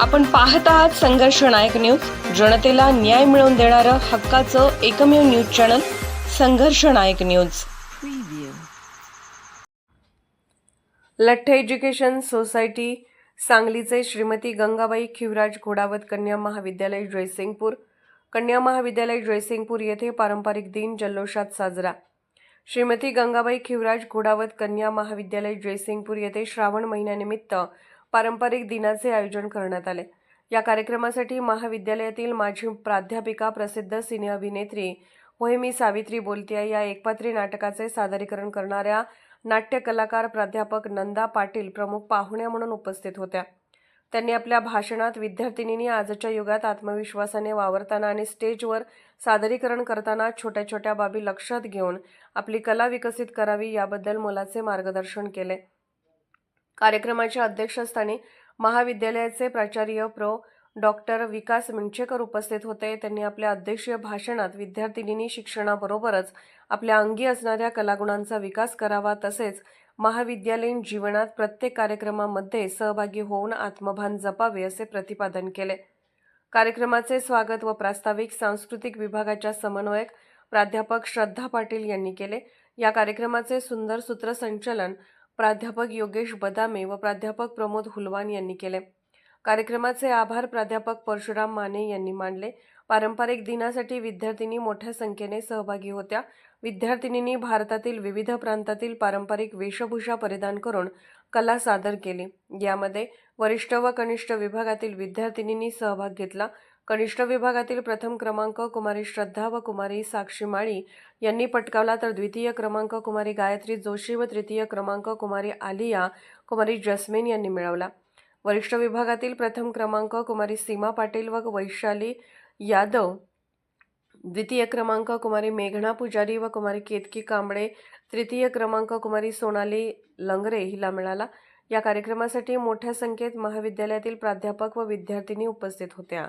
आपण पाहत आहात संघर्ष नायक न्यूज. जनतेला न्याय मिळवून देणारं हक्काचं एकमेव news channel Sangharsh Nayak news. Latthe education society सांगलीचे श्रीमती गंगाबाई खिवराज घोडावत कन्या महाविद्यालय जयसिंगपूर कन्या महाविद्यालय जयसिंगपूर येथे पारंपरिक दिन जल्लोषात साजरा. श्रीमती गंगाबाई खिवराज घोडावत कन्या महाविद्यालय जयसिंगपूर येथे श्रावण महिन्यानिमित्त पारंपरिक दिनाचे आयोजन करण्यात आले. या कार्यक्रमासाठी महाविद्यालयातील माजी प्राध्यापिका प्रसिद्ध सिने अभिनेत्री मोहिमी मी सावित्री बोलतीय. या एकपात्री नाटकाचे सादरीकरण करणाऱ्या नाट्य कलाकार प्राध्यापक नंदा पाटील प्रमुख पाहुण्या म्हणून उपस्थित होत्या. त्यांनी आपल्या भाषणात विद्यार्थिनींनी आजच्या युगात आत्मविश्वासाने वावरताना आणि स्टेजवर सादरीकरण करताना छोट्या छोट्या बाबी लक्षात घेऊन आपली कला विकसित करावी याबद्दल मोलाचे मार्गदर्शन केले. कार्यक्रमाच्या अध्यक्षस्थानी महाविद्यालयाचे प्राचार्य प्रो. डॉक्टर विकास मिंचेकर उपस्थित होते. त्यांनी आपल्या अध्यक्षीय भाषणात विद्यार्थिनींनी शिक्षणाबरोबरच आपल्या अंगी असणाऱ्या कलागुणांचा विकास करावा तसेच महाविद्यालयीन जीवनात प्रत्येक कार्यक्रमामध्ये सहभागी होऊन आत्मभान जपावे असे प्रतिपादन केले. कार्यक्रमाचे स्वागत व प्रास्ताविक सांस्कृतिक विभागाच्या समन्वयक प्राध्यापक श्रद्धा पाटील यांनी केले. या कार्यक्रमाचे सुंदर सूत्रसंचलन प्राध्यापक योगेश बदामे व प्राध्यापक प्रमोद हुलवान यांनी केले. कार्यक्रमाचे आभार प्राध्यापक परशुराम माने यांनी मानले. पारंपरिक दिनासाठी विद्यार्थिनी मोठ्या संख्येने सहभागी होत्या. विद्यार्थिनींनी भारतातील विविध प्रांतातील पारंपरिक वेशभूषा परिधान करून कला सादर केली. यामध्ये वरिष्ठ व कनिष्ठ विभागातील विद्यार्थिनींनी सहभाग घेतला. कनिष्ठ विभागातील प्रथम क्रमांक कुमारी श्रद्धा व कुमारी साक्षी माळी यांनी पटकावला तर द्वितीय क्रमांक कुमारी गायत्री जोशी व तृतीय क्रमांक कुमारी आलिया कुमारी जस्मिन यांनी मिळवला. वरिष्ठ विभागातील प्रथम क्रमांक कुमारी सीमा पाटील व वैशाली यादव द्वितीय क्रमांक कुमारी मेघना पुजारी व कुमारी केतकी कांबळे तृतीय क्रमांक कुमारी सोनाली लंगरे हिला मिळाला. या कार्यक्रमासाठी मोठ्या संख्येत महाविद्यालयातील प्राध्यापक व विद्यार्थिनी उपस्थित होत्या.